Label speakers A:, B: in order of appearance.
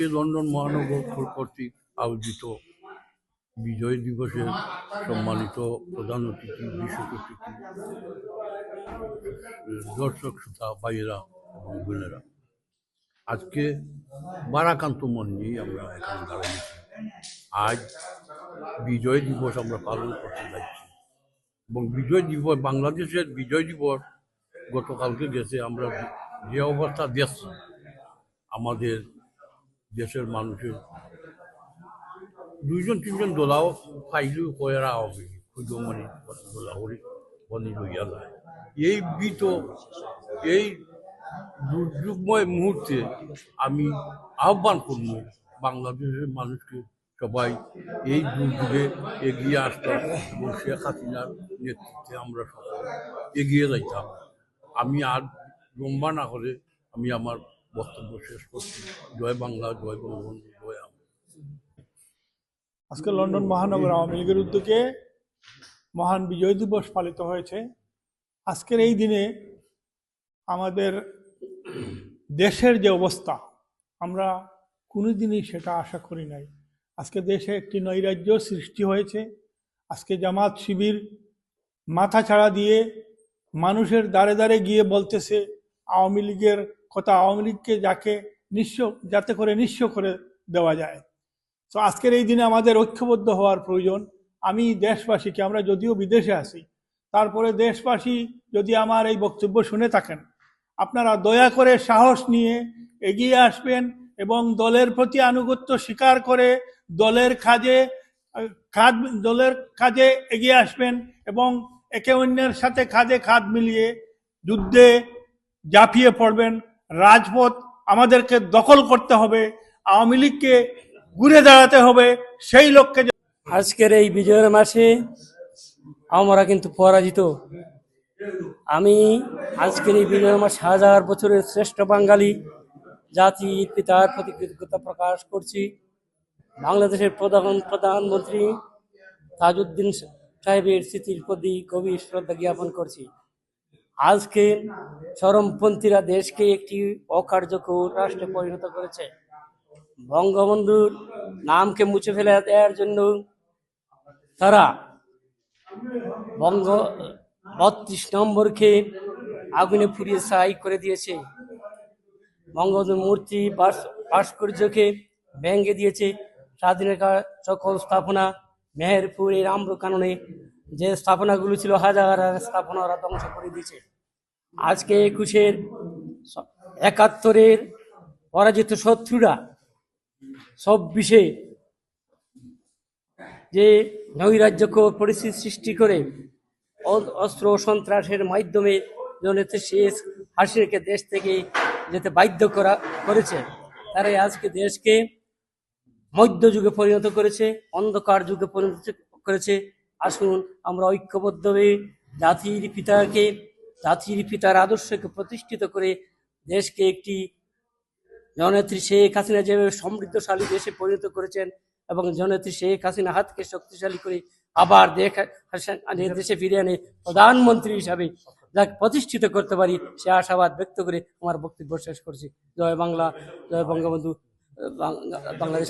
A: আজকে লন্ডন মহানগর কর্তৃক আয়োজিত বিজয় দিবসের সম্মানিত প্রধান অতিথি, বিশেষ অতিথি, দর্শক, শ্রোতা, ভাইয়েরা এবং বোনেরা, আজকে বারাকান্ত মন নিয়ে আমরা এখানে দাঁড়িয়েছি। আজ বিজয় দিবস আমরা পালন করতে যাচ্ছি এবং বিজয় দিবস, বাংলাদেশের বিজয় দিবস গতকালকে গেছে, আমরা যে অবস্থা দেখছি, আমাদের দেশের মানুষের দুইজন, তিনজন দোলাও ফাইলু কয়েরা হবে খুদমণি দোলাহরি বনি লইয়া যায়। এই বিত, এই দুর্যোগময় মুহূর্তে আমি আহ্বান করব বাংলাদেশের মানুষকে সবাই এই দুর্যোগে এগিয়ে আসতাম এবং শেখ হাসিনার নেতৃত্বে আমরা সবাই এগিয়ে যাইতাম। আমি আর লম্বা না হলে আমি আমার বক্তব্য শেষ করছি। জয় বাংলা, জয় বঙ্গবন্ধু, জয়
B: আজকে লন্ডন মহানগর আওয়ামী লীগের উদ্যোগে মহান বিজয় দিবস পালিত হয়েছে। আজকের এই দিনে আমাদের দেশের যে অবস্থা, আমরা কোনোদিনই সেটা আশা করি নাই। আজকে দেশে একটি নৈরাজ্য সৃষ্টি হয়েছে। আজকে জামাত শিবির মাথা ছাড়া দিয়ে মানুষের দ্বারে দ্বারে গিয়ে বলতেছে, আওয়ামী লীগের কথা আওয়ামী লীগকে যাকে নিঃস্ব, যাতে করে নিঃস্ব করে দেওয়া যায়। তো আজকের এই দিনে আমাদের ঐক্যবদ্ধ হওয়ার প্রয়োজন। আমি দেশবাসীকে, আমরা যদিও বিদেশে আছি, তারপরে দেশবাসী যদি আমার এই বক্তব্য শুনে থাকেন, আপনারা দয়া করে সাহস নিয়ে এগিয়ে আসবেন এবং দলের প্রতি আনুগত্য স্বীকার করে দলের কাজে, খাদ, দলের কাজে এগিয়ে আসবেন এবং একে অন্যের সাথে কাঁধে খাদ মিলিয়ে যুদ্ধে ঝাঁপিয়ে পড়বেন। রাজপথ আমাদেরকে দখল করতে হবে, আওয়ামী লীগকে ঘুরে দাঁড়াতে হবে, সেই লক্ষ্যে
C: আজকের এই বিজয়ের মাসে আমরা কিন্তু পরাজিত। আমি আজকের এই বিজয়ের মাস হাজার বছরের শ্রেষ্ঠ বাঙালি জাতি, পিতার প্রতি কৃতজ্ঞতা প্রকাশ করছি। বাংলাদেশের প্রধান প্রধানমন্ত্রী তাজউদ্দিন সাহেবের স্মৃতির প্রতি গভীর শ্রদ্ধা জ্ঞাপন করছি। আজকে চরমপন্থীরা দেশকে একটি অকার্যকর রাষ্ট্রে পরিণত করেছে। বঙ্গবন্ধুর নামকে মুছে ফেলে দেওয়ার জন্য তারা বঙ্গ বত্রিশ নম্বরকে আগুনে পুড়িয়ে ছাই করে দিয়েছে। বঙ্গবন্ধুর মূর্তি ভাস- ভাস্কর্যকে ভেঙে দিয়েছে। স্বাধীনতার সকল স্থাপনা মেহেরপুর মেহেরপুরের আম্রকাননে যে স্থাপনাগুলো ছিল, হাজার হাজার স্থাপনা ওরা ধ্বংস করে দিয়েছে। আজকে একুশের একাত্তরের পরাজিত শত্রুরা চব্বিশে যে নৈরাজ্যকর পরিস্থিতি সৃষ্টি করে অস্ত্র সন্ত্রাসের মাধ্যমে জনতে শেষ হাসিরকে দেশ থেকে যেতে বাধ্য করা করেছে। তারাই আজকে দেশকে মধ্যযুগে পরিণত করেছে, অন্ধকার যুগে পরিণত করেছে। আসুন আমরা ঐক্যবদ্ধ হয়ে জাতির পিতাকে জাতির পিতার আদর্শকে প্রতিষ্ঠিত করে দেশকে একটি জননেত্রী শেখ হাসিনা যেভাবে সমৃদ্ধশালী দেশে পরিণত করেছেন এবং জননেত্রী শেখ হাসিনা হাতকে শক্তিশালী করে আবার দেশে ফিরে আনে প্রধানমন্ত্রী হিসাবে যাকে প্রতিষ্ঠিত করতে পারি, সে আশাবাদ ব্যক্ত করে আমার বক্তব্য শেষ করছি। জয় বাংলা, জয় বঙ্গবন্ধু বাংলাদেশ।